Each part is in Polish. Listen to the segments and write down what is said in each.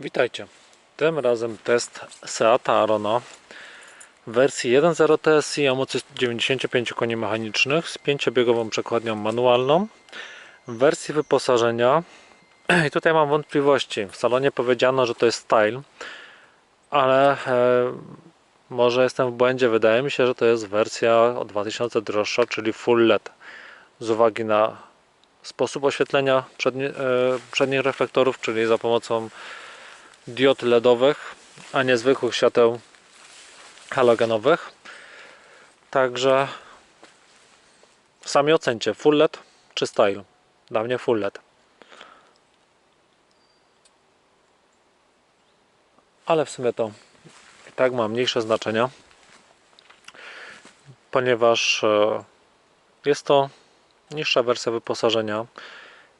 Witajcie. Tym razem test Seata Arona w wersji 1.0 TSI o mocy 95 koni mechanicznych z pięciobiegową przekładnią manualną w wersji wyposażenia i tutaj mam wątpliwości. W salonie powiedziano, że to jest style, ale e, może jestem w błędzie. Wydaje mi się, że to jest wersja o 2000 droższa, czyli full LED z uwagi na sposób oświetlenia przednie, e, przednich reflektorów, czyli za pomocą diod LEDowych, a nie zwykłych świateł halogenowych. Także sami ocencie full LED czy style. Dla mnie full LED. Ale w sumie to i tak ma mniejsze znaczenia, ponieważ e, jest to niższa wersja wyposażenia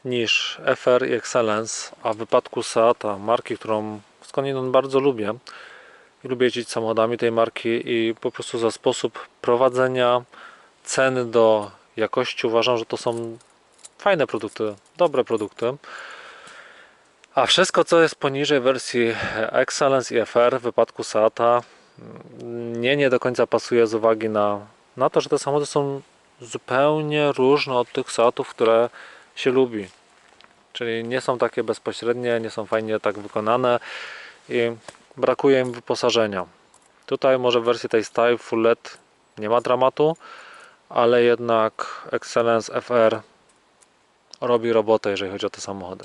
niż FR i Excellence, a w wypadku Seata, marki, którą skądinąd bardzo lubię i lubię jeździć samochodami tej marki i po prostu za sposób prowadzenia ceny do jakości uważam, że to są fajne produkty, dobre produkty. A wszystko co jest poniżej wersji Excellence i FR w wypadku Seata nie, nie do końca pasuje z uwagi na, na to, że te samochody są zupełnie różne od tych Seatów, które się lubi. Czyli nie są takie bezpośrednie, nie są fajnie tak wykonane i brakuje im wyposażenia. Tutaj może w wersji tej Style Full LED nie ma dramatu, ale jednak Excellence FR robi robotę, jeżeli chodzi o te samochody.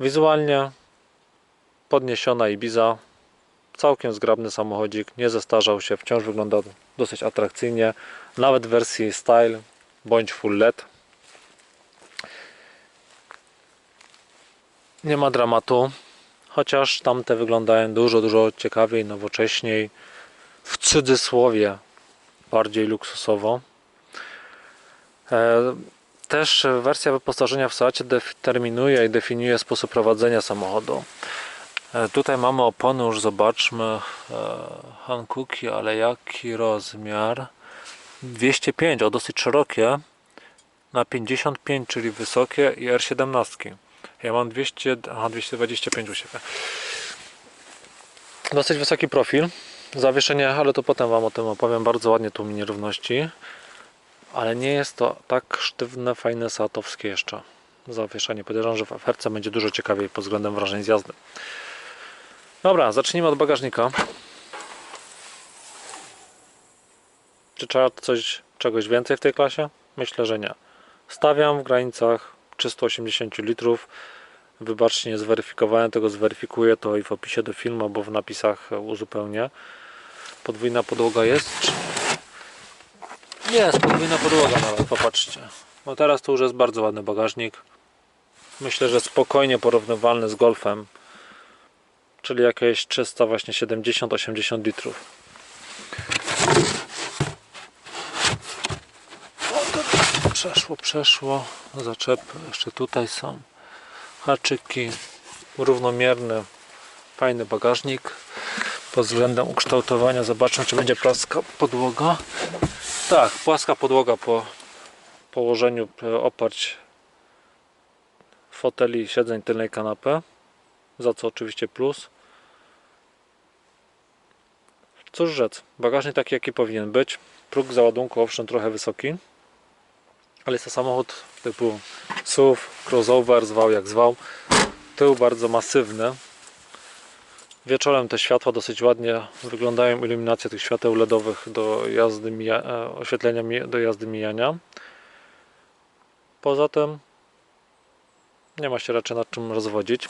Wizualnie podniesiona Ibiza, całkiem zgrabny samochodzik, nie zestarzał się, wciąż wygląda dosyć atrakcyjnie, nawet w wersji Style bądź Full LED. Nie ma dramatu, chociaż tamte wyglądają dużo, dużo ciekawiej, nowocześniej, w cudzysłowie bardziej luksusowo. E, Też wersja wyposażenia w Seacie determinuje i definiuje sposób prowadzenia samochodu. E, Tutaj mamy opony, już zobaczmy, e, Hankooki, ale jaki rozmiar? 205, o dosyć szerokie, na 55, czyli wysokie i R17. Ja mam 200, aha, 225 u siebie. Dosyć wysoki profil. Zawieszenie, ale to potem Wam o tym opowiem. Bardzo ładnie tu mi nierówności. Ale nie jest to tak sztywne, fajne, saatowskie jeszcze. Zawieszenie. Podejrzewam, że w oferce będzie dużo ciekawiej pod względem wrażeń z jazdy. Dobra, zacznijmy od bagażnika. Czy trzeba coś, czegoś więcej w tej klasie? Myślę, że nie. Stawiam w granicach 380 litrów. Wybaczcie, nie zweryfikowałem tego, zweryfikuję to i w opisie do filmu, albo w napisach uzupełnię. Podwójna podłoga jest? Jest, podwójna podłoga nawet, popatrzcie. Bo teraz to już jest bardzo ładny bagażnik. Myślę, że spokojnie porównywalny z Golfem, czyli jakieś 300 właśnie 70-80 litrów. O, to przeszło, przeszło. Zaczepy jeszcze tutaj są. Haczyki. Równomierny, fajny bagażnik. Pod względem ukształtowania zobaczmy, czy będzie płaska podłoga. Tak, płaska podłoga po położeniu e, oparć foteli siedzeń tylnej kanapy. Za co oczywiście plus. Cóż rzec, bagażnik taki jaki powinien być. Próg załadunku owszem trochę wysoki, ale jest to samochód typu SUV, crossover, zwał jak zwał. Tył bardzo masywny. Wieczorem te światła dosyć ładnie wyglądają, iluminacja tych świateł LEDowych do jazdy, mija, e, oświetlenia do jazdy mijania. Poza tym nie ma się raczej nad czym rozwodzić.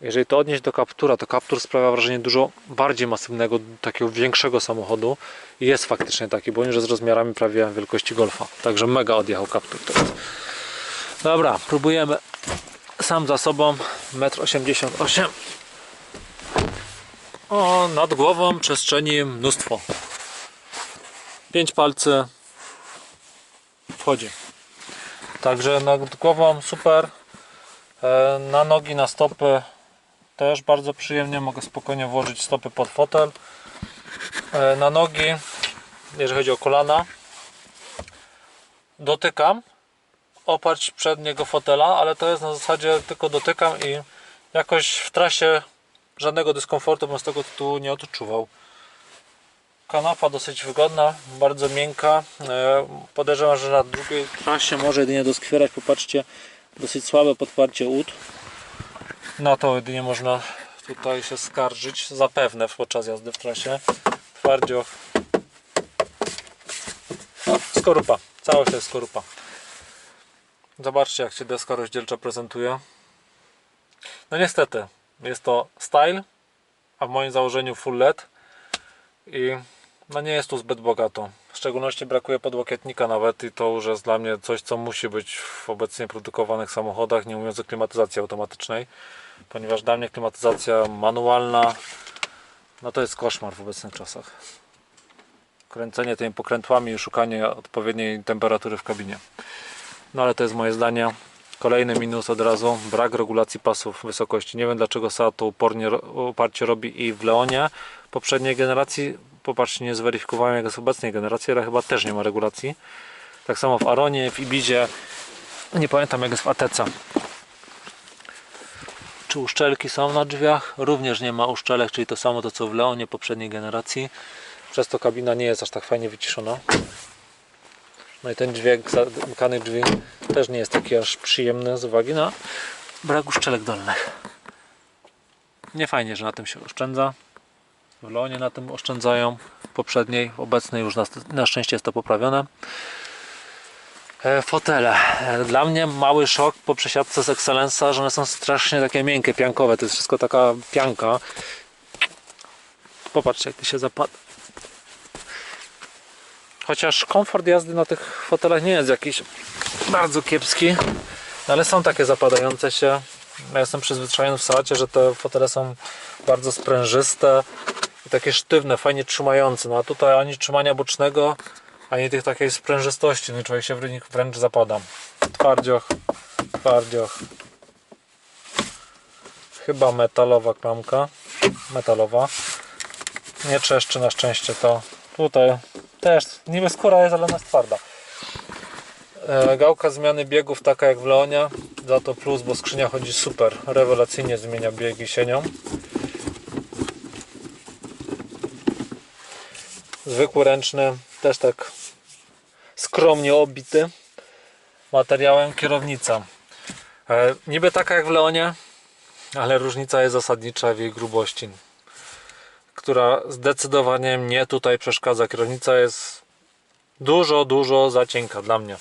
Jeżeli to odnieść do Captura, to Captur sprawia wrażenie dużo bardziej masywnego, takiego większego samochodu. I jest faktycznie taki, bo już jest rozmiarami prawie wielkości Golfa. Także mega odjechał teraz. Dobra, próbujemy sam za sobą 1,88 m. O, nad głową przestrzeni mnóstwo. Pięć palcy wchodzi. Także nad głową super. E, Na nogi, na stopy też bardzo przyjemnie. Mogę spokojnie włożyć stopy pod fotel. E, Na nogi, jeżeli chodzi o kolana, dotykam oparć przedniego fotela, ale to jest na zasadzie tylko dotykam i jakoś w trasie żadnego dyskomfortu bym z tego tytułu nie odczuwał. Kanapa dosyć wygodna, bardzo miękka. E, Podejrzewam, że na drugiej trasie może jedynie doskwierać. Popatrzcie, dosyć słabe podparcie ud. Na to jedynie można tutaj się skarżyć. Zapewne podczas jazdy w trasie. Twardzioch. Skorupa. Całość to jest skorupa. Zobaczcie jak się deska rozdzielcza prezentuje. No niestety, jest to style, a w moim założeniu full LED i no nie jest tu zbyt bogato. Szczególności brakuje podłokietnika nawet i to już jest dla mnie coś, co musi być w obecnie produkowanych samochodach, nie mówiąc o klimatyzacji automatycznej, ponieważ dla mnie klimatyzacja manualna no to jest koszmar w obecnych czasach. Kręcenie tymi pokrętłami i szukanie odpowiedniej temperatury w kabinie. No ale to jest moje zdanie. Kolejny minus od razu, brak regulacji pasów wysokości. Nie wiem dlaczego Seat to upornie, uparcie robi i w Leonie poprzedniej generacji. Popatrzcie, nie zweryfikowałem jak w obecnej generacji, ale chyba też nie ma regulacji. Tak samo w Aronie, w Ibizie. Nie pamiętam jak jest w ATC. Czy uszczelki są na drzwiach? Również nie ma uszczelek, czyli to samo to co w Leonie poprzedniej generacji. Przez to kabina nie jest aż tak fajnie wyciszona. No i ten dźwięk zamykanych drzwi też nie jest taki aż przyjemny z uwagi na brak uszczelek dolnych. Nie fajnie, że na tym się oszczędza. W Leonie na tym oszczędzają. W poprzedniej, w obecnej już na, na szczęście jest to poprawione. E, Fotele. E, Dla mnie mały szok po przesiadce z Excellence'a, że one są strasznie takie miękkie, piankowe. To jest wszystko taka pianka. Popatrzcie, jak to się zapada. Chociaż komfort jazdy na tych fotelach nie jest jakiś bardzo kiepski, ale są takie zapadające się. Ja jestem przyzwyczajony w Seacie, że te fotele są bardzo sprężyste i takie sztywne, fajnie trzymające. No a tutaj ani trzymania bocznego, ani tych takiej sprężystości. No i człowiek się w nich wręcz zapada. Twardzioch, twardzioch. Chyba metalowa klamka. Metalowa. Nie trzeszczy na szczęście to. Tutaj też niby skóra jest, ale ona jest twarda. E, Gałka zmiany biegów taka jak w Leonie, za to plus, bo skrzynia chodzi super, rewelacyjnie zmienia biegi sienią. Zwykły ręczny, też tak skromnie obity materiałem kierownica. E, Niby taka jak w Leonie, ale różnica jest zasadnicza w jej grubości która zdecydowanie mnie tutaj przeszkadza. Kierownica jest dużo, dużo za cienka dla mnie.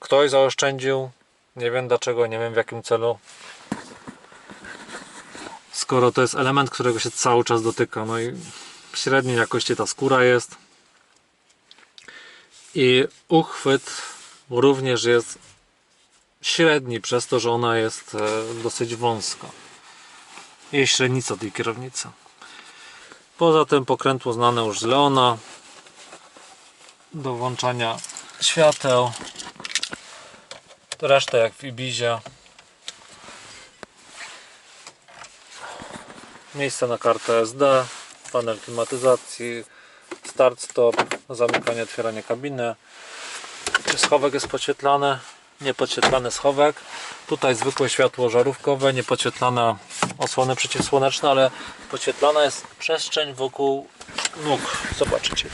Ktoś zaoszczędził, nie wiem dlaczego, nie wiem w jakim celu. Skoro to jest element, którego się cały czas dotyka, no i średniej jakości ta skóra jest. I uchwyt również jest średni, przez to, że ona jest e, dosyć wąska. I średnica tej kierownicy. Poza tym pokrętło znane już z Leona do włączania świateł. Reszta jak w Ibizie. Miejsce na kartę SD, panel klimatyzacji, start stop, zamykanie, otwieranie kabiny. Schowek jest podświetlany, niepodświetlany schowek. Tutaj zwykłe światło żarówkowe, niepodświetlane osłony przeciwsłoneczne, ale podświetlana jest przestrzeń wokół nóg. Zobaczcie.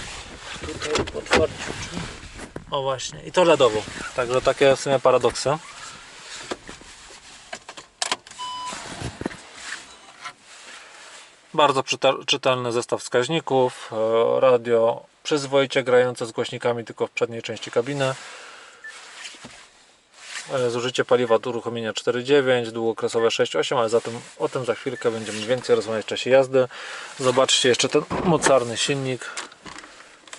Tutaj otwarcie. O właśnie. I to LEDowo. Także takie w sumie paradoksy. Bardzo czytelny zestaw wskaźników. e, Radio przyzwoicie grające z głośnikami tylko w przedniej części kabiny. E, Zużycie paliwa do uruchomienia 4,9, długookresowe 6,8, ale zatem o tym za chwilkę będziemy więcej rozmawiać w czasie jazdy. Zobaczcie jeszcze ten mocarny silnik.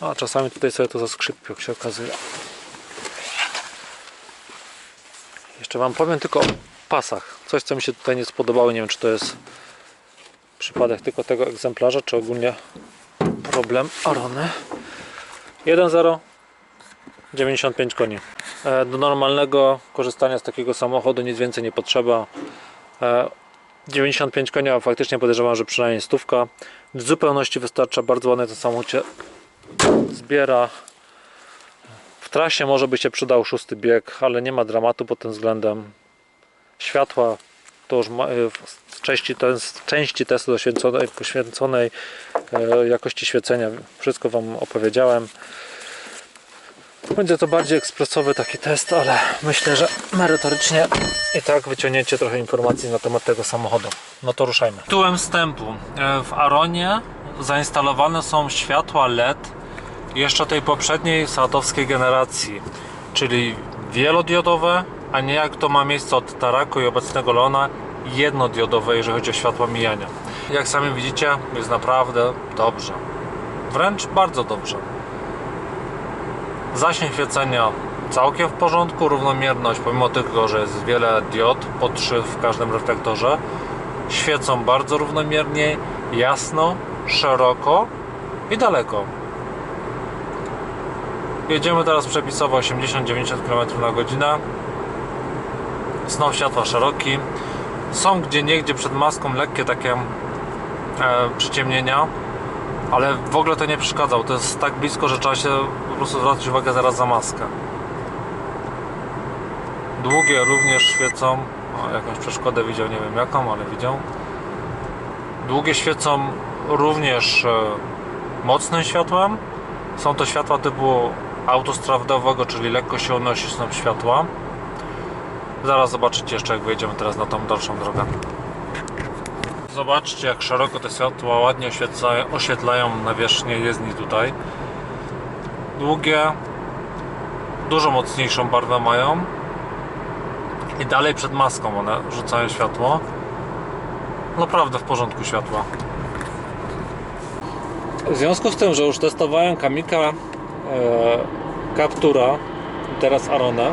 A czasami tutaj sobie to zaskrzypi, jak się okazuje. Jeszcze Wam powiem tylko o pasach. Coś, co mi się tutaj nie spodobało. Nie wiem, czy to jest przypadek tylko tego egzemplarza, czy ogólnie problem Arony. 1.0 95 koni. E, Do normalnego korzystania z takiego samochodu nic więcej nie potrzeba. E, 95 koni, a faktycznie podejrzewam, że przynajmniej stówka. W zupełności wystarcza, bardzo ładnie ten samochód się zbiera. W trasie może by się przydał szósty bieg, ale nie ma dramatu pod tym względem. Światła to już y, w części, jest części testu poświęconej, poświęconej e, jakości świecenia. Wszystko Wam opowiedziałem. Będzie to bardziej ekspresowy taki test, ale myślę, że merytorycznie i tak wyciągniecie trochę informacji na temat tego samochodu. No to ruszajmy. Tytułem wstępu. E, W Aronie zainstalowane są światła LED jeszcze tej poprzedniej saatowskiej generacji, czyli wielodiodowe, a nie jak to ma miejsce od Taraku i obecnego Leona, jednodiodowe, jeżeli chodzi o światła mijania. Jak sami widzicie, jest naprawdę dobrze. Wręcz bardzo dobrze. Zasięg świecenia całkiem w porządku, równomierność, pomimo tego, że jest wiele diod, po trzy w każdym reflektorze, świecą bardzo równomiernie, jasno, szeroko i daleko. Jedziemy teraz przepisowo 80-90 km na godzinę. Snop światła szeroki. Są gdzie niegdzie przed maską lekkie takie e, przyciemnienia, ale w ogóle to nie przeszkadzał. To jest tak blisko, że trzeba się po prostu zwracać uwagę zaraz za maskę. Długie również świecą. O, jakąś przeszkodę widział, nie wiem jaką, ale widział. Długie świecą również e, mocnym światłem. Są to światła typu autostradowego, czyli lekko się unosi snop światła. Zaraz zobaczycie jeszcze, jak wejdziemy teraz na tą dalszą drogę. Zobaczcie, jak szeroko te światła ładnie oświetlają nawierzchnię jezdni tutaj. Długie, dużo mocniejszą barwę mają. I dalej przed maską one rzucają światło. Naprawdę w porządku światła. W związku z tym, że już testowałem Kamika e, Captura, teraz Arona,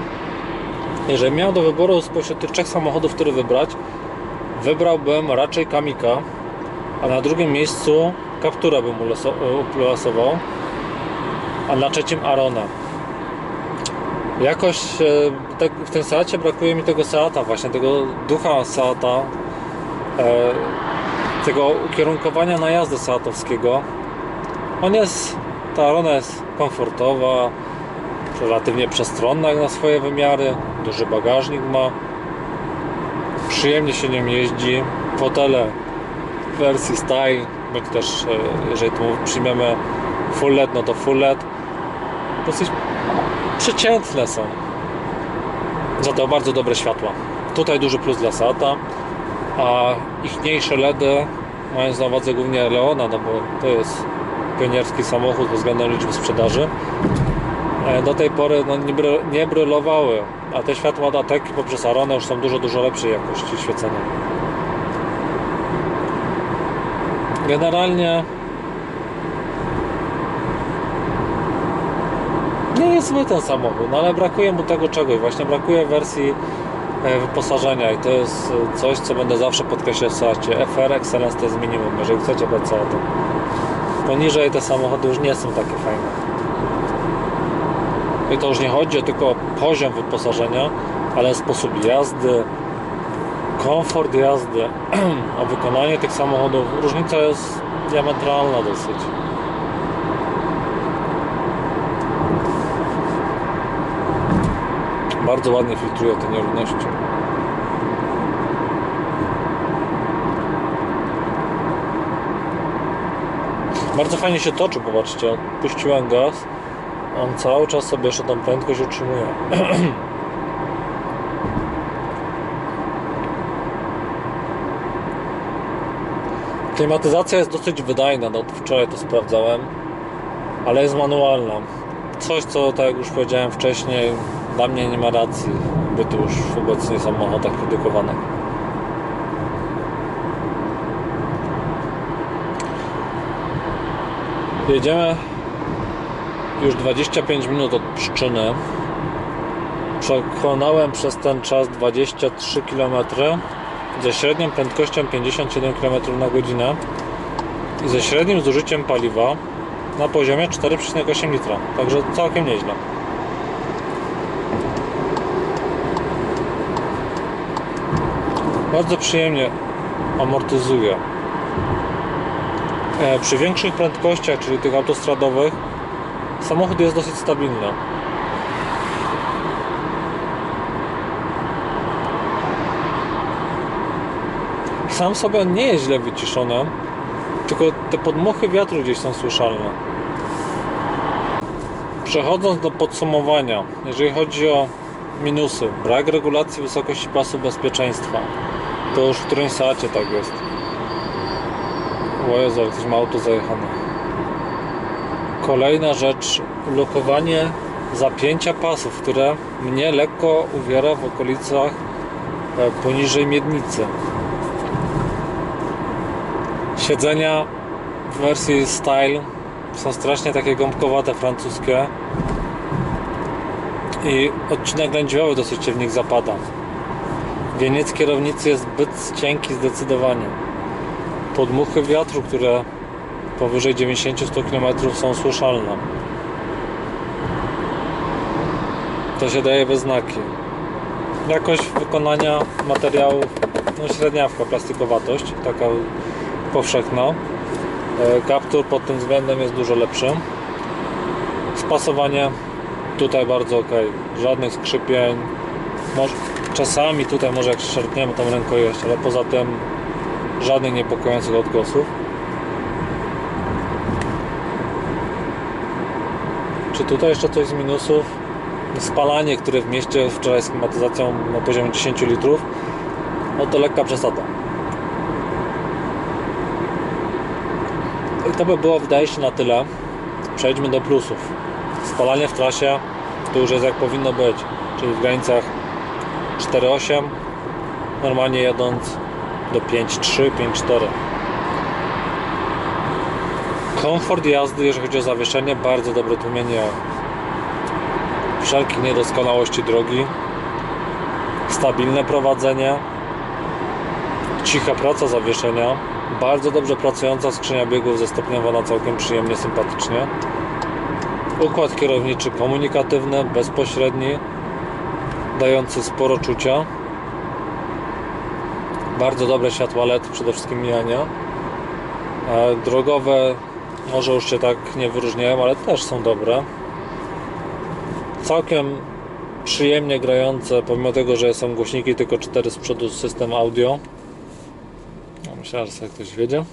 jeżeli miał do wyboru spośród tych trzech samochodów, który wybrać, wybrałbym raczej Kamika, a na drugim miejscu Captura bym ulosował, a na trzecim Arona. Jakoś e, tak w tym Seacie brakuje mi tego Seata, właśnie tego ducha Seata, e, tego ukierunkowania na jazdę Seatowskiego. On jest, ta Arona jest komfortowa, relatywnie przestronna jak na swoje wymiary, duży bagażnik ma, przyjemnie się nim jeździ, fotele w wersji style, bądź też e, jeżeli tu przyjmiemy full LED, no to full LED, dosyć przeciętne są, za to bardzo dobre światła. Tutaj duży plus dla Seata, a ichniejsze LEDy, mając na uwadze głównie Leona, no bo to jest pionierski samochód pod względem liczby sprzedaży, do tej pory no, nie, bry, nie brylowały, a te światła od Ateki poprzez Aronę już są dużo, dużo lepszej jakości świecenia. Generalnie nie jest zły ten samochód, no ale brakuje mu tego czegoś, właśnie brakuje wersji e, wyposażenia i to jest e, coś, co będę zawsze Seacie. FR Excellence to jest minimum, jeżeli chcecie brać Seatę. Poniżej te samochody już nie są takie fajne. I to już nie chodzi o tylko poziom wyposażenia, ale sposób jazdy, komfort jazdy, o wykonanie tych samochodów. Różnica jest diametralna dosyć. Bardzo ładnie filtruje te nierówności. Bardzo fajnie się toczy, popatrzcie. Puściłem gaz. On cały czas sobie jeszcze tą prędkość utrzymuje. Klimatyzacja jest dosyć wydajna, no wczoraj to sprawdzałem, ale jest manualna. Coś, co tak jak już powiedziałem wcześniej, dla mnie nie ma racji bytu już w obecnie samochodach produkowanych. Jedziemy już 25 minut od Pszczyny. Przekonałem przez ten czas 23 km ze średnią prędkością 57 km na godzinę i ze średnim zużyciem paliwa na poziomie 4,8 litra. Także całkiem nieźle. Bardzo przyjemnie amortyzuje. Przy większych prędkościach, czyli tych autostradowych, samochód jest dosyć stabilny. sam sobie on nie jest źle wyciszony, tylko te podmuchy wiatru gdzieś są słyszalne. Przechodząc do podsumowania, jeżeli chodzi o minusy, brak regulacji wysokości pasu bezpieczeństwa, to już w którymś tak jest. O Jezu, ma auto zajechane. Kolejna rzecz, lokowanie zapięcia pasów, które mnie lekko uwiera w okolicach e, poniżej miednicy. Siedzenia w wersji Style są strasznie takie gąbkowate francuskie i odcinek lędźwiowy dosyć się w nich zapada. Wieniec kierownicy jest zbyt cienki zdecydowanie. Podmuchy wiatru, które powyżej 90-100 km są słyszalne. To się daje we znaki. Jakość wykonania materiałów, no średniawka, plastikowatość, taka powszechna. E, Kaptur pod tym względem jest dużo lepszy. Spasowanie tutaj bardzo ok. Żadnych skrzypień. Czasami tutaj może jak szarpniemy tą rękojeść, ale poza tym żadnych niepokojących odgłosów. Czy tutaj jeszcze coś z minusów? Spalanie, które w mieście wczoraj z klimatyzacją na poziomie 10 litrów, no to lekka przesada. I to by było wydaje się na tyle. Przejdźmy do plusów. Spalanie w trasie to już jest jak powinno być, czyli w granicach 4,8 normalnie jadąc do 5,3, 5,4 komfort jazdy, jeżeli chodzi o zawieszenie, bardzo dobre tłumienie wszelkich niedoskonałości drogi. Stabilne prowadzenie. Cicha praca zawieszenia. Bardzo dobrze pracująca skrzynia biegów zestopniowana całkiem przyjemnie, sympatycznie. Układ kierowniczy komunikatywny, bezpośredni dający sporo czucia. Bardzo dobre światła LED, przede wszystkim mijania E, drogowe może już się tak nie wyróżniają, ale też są dobre. Całkiem przyjemnie grające, pomimo tego, że są głośniki tylko 4 z przodu system audio. No, myślałem, że sobie ktoś wiedzie.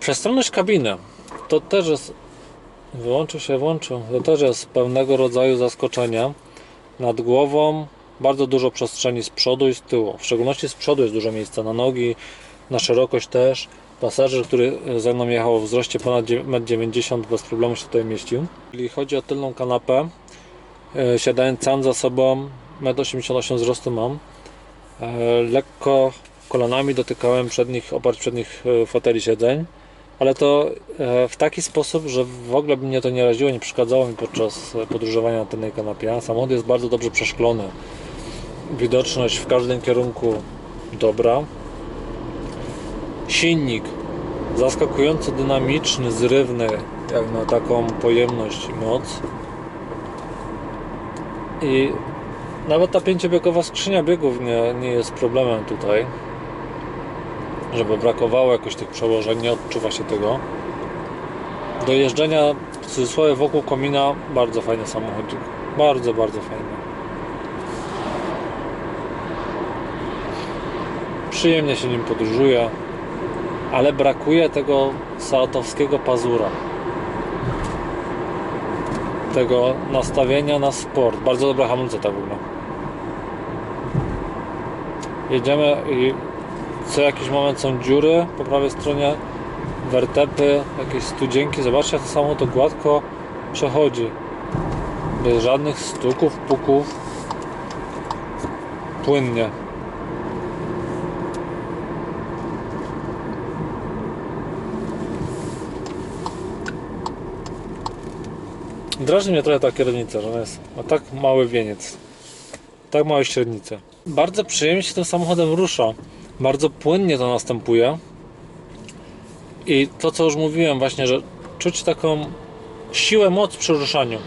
Przestronność kabiny. To też jest wyłączył się, włączył. To też jest pewnego rodzaju zaskoczenie. Nad głową bardzo dużo przestrzeni z przodu i z tyłu. W szczególności z przodu jest dużo miejsca na nogi, na szerokość też. Pasażer, który ze mną jechał w wzroście ponad 1,90 m bez problemu się tutaj mieścił. Jeżeli chodzi o tylną kanapę, e, siadając sam za sobą, 1,88 m wzrostu mam. E, Lekko kolanami dotykałem przednich, oparć przednich e, foteli siedzeń, ale to e, w taki sposób, że w ogóle by mnie to nie raziło, nie przeszkadzało mi podczas e, podróżowania na tylnej kanapie. Samochód jest bardzo dobrze przeszklony. Widoczność w każdym kierunku dobra. Silnik zaskakująco dynamiczny, zrywny, jak na taką pojemność i moc. I nawet ta pięciobiegowa skrzynia biegów nie, nie jest problemem tutaj. Żeby brakowało jakoś tych przełożeń, nie odczuwa się tego. Do jeżdżenia w cudzysłowie wokół komina bardzo fajny samochodzik. Bardzo, bardzo fajny. Przyjemnie się nim podróżuje, ale brakuje tego saatowskiego pazura. Tego nastawienia na sport. Bardzo dobra hamulce ta w ogóle. Jedziemy i co jakiś moment są dziury po prawej stronie, wertepy, jakieś studzienki. Zobaczcie, jak to samo to gładko przechodzi. Bez żadnych stuków, puków. Płynnie. Drażni mnie trochę ta kierownica, że ona jest, ma tak mały wieniec, tak małe średnice. Bardzo przyjemnie się tym samochodem rusza, bardzo płynnie to następuje. I to, co już mówiłem, właśnie, że czuć taką siłę, moc przy ruszaniu.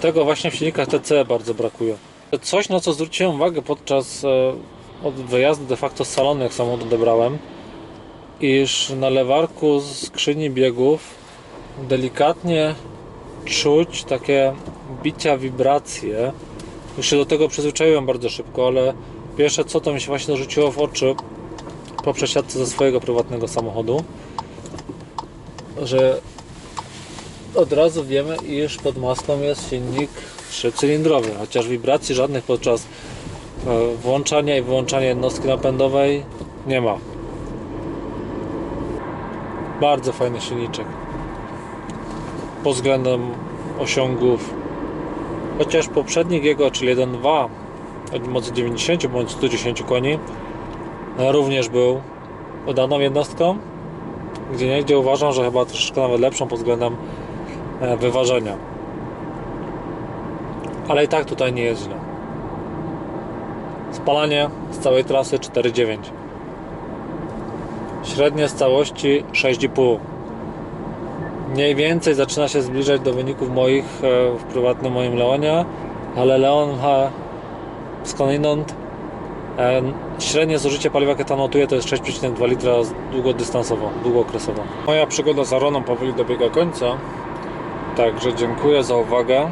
Tego właśnie w silnikach TC bardzo brakuje. Coś, na co zwróciłem uwagę podczas e, od wyjazdu de facto z salonu, jak samochód odebrałem, iż na lewarku skrzyni biegów delikatnie czuć takie bicia, wibracje Już się do tego przyzwyczaiłem bardzo szybko, ale pierwsze co to mi się właśnie rzuciło w oczy po przesiadce ze swojego prywatnego samochodu, że od razu wiemy, iż pod maską jest silnik trzycylindrowy, chociaż wibracji żadnych podczas e, włączania i wyłączania jednostki napędowej nie ma. Bardzo fajny silniczek pod względem osiągów. Chociaż poprzednik jego, czyli 1.2 o mocy 90 bądź 110 koni, e, również był udaną jednostką, gdzie niegdzie uważam, że chyba troszeczkę nawet lepszą pod względem e, wyważenia. Ale i tak tutaj nie jest źle. Spalanie z całej trasy 4,9. Średnie z całości 6,5. Mniej więcej zaczyna się zbliżać do wyników moich e, w prywatnym moim Leonie, ale Leon ma skądinąd e, średnie zużycie paliwa, jakie tam notuje, to jest 6,2 litra długodystansowo, długookresowo. Moja przygoda z Aroną powoli dobiega końca, także dziękuję za uwagę.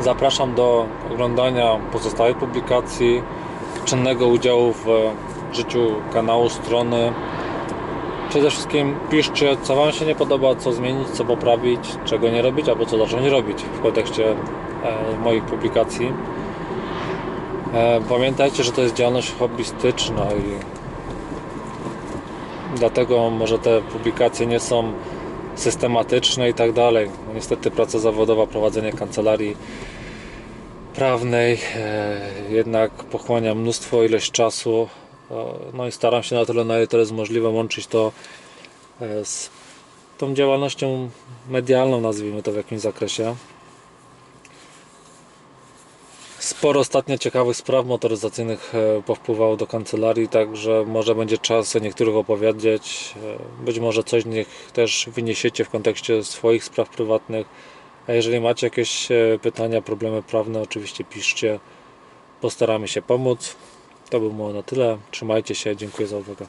Zapraszam do oglądania pozostałych publikacji, czynnego udziału w życiu kanału, strony. Przede wszystkim piszcie, co Wam się nie podoba, co zmienić, co poprawić, czego nie robić, albo co zacząć robić w kontekście e, moich publikacji. E, pamiętajcie, że to jest działalność hobbystyczna i dlatego może te publikacje nie są systematyczne i tak dalej. No, niestety praca zawodowa, prowadzenie kancelarii prawnej e, jednak pochłania mnóstwo ilość czasu. E, No i staram się na tyle, na ile to jest możliwe, łączyć to e, z tą działalnością medialną, nazwijmy to w jakimś zakresie. Sporo ostatnio ciekawych spraw motoryzacyjnych e, powpływało do kancelarii, także może będzie czas o niektórych opowiedzieć. Być może coś z nich też wyniesiecie w kontekście swoich spraw prywatnych. A jeżeli macie jakieś pytania, problemy prawne, oczywiście piszcie. Postaramy się pomóc. To by było na tyle. Trzymajcie się. Dziękuję za uwagę.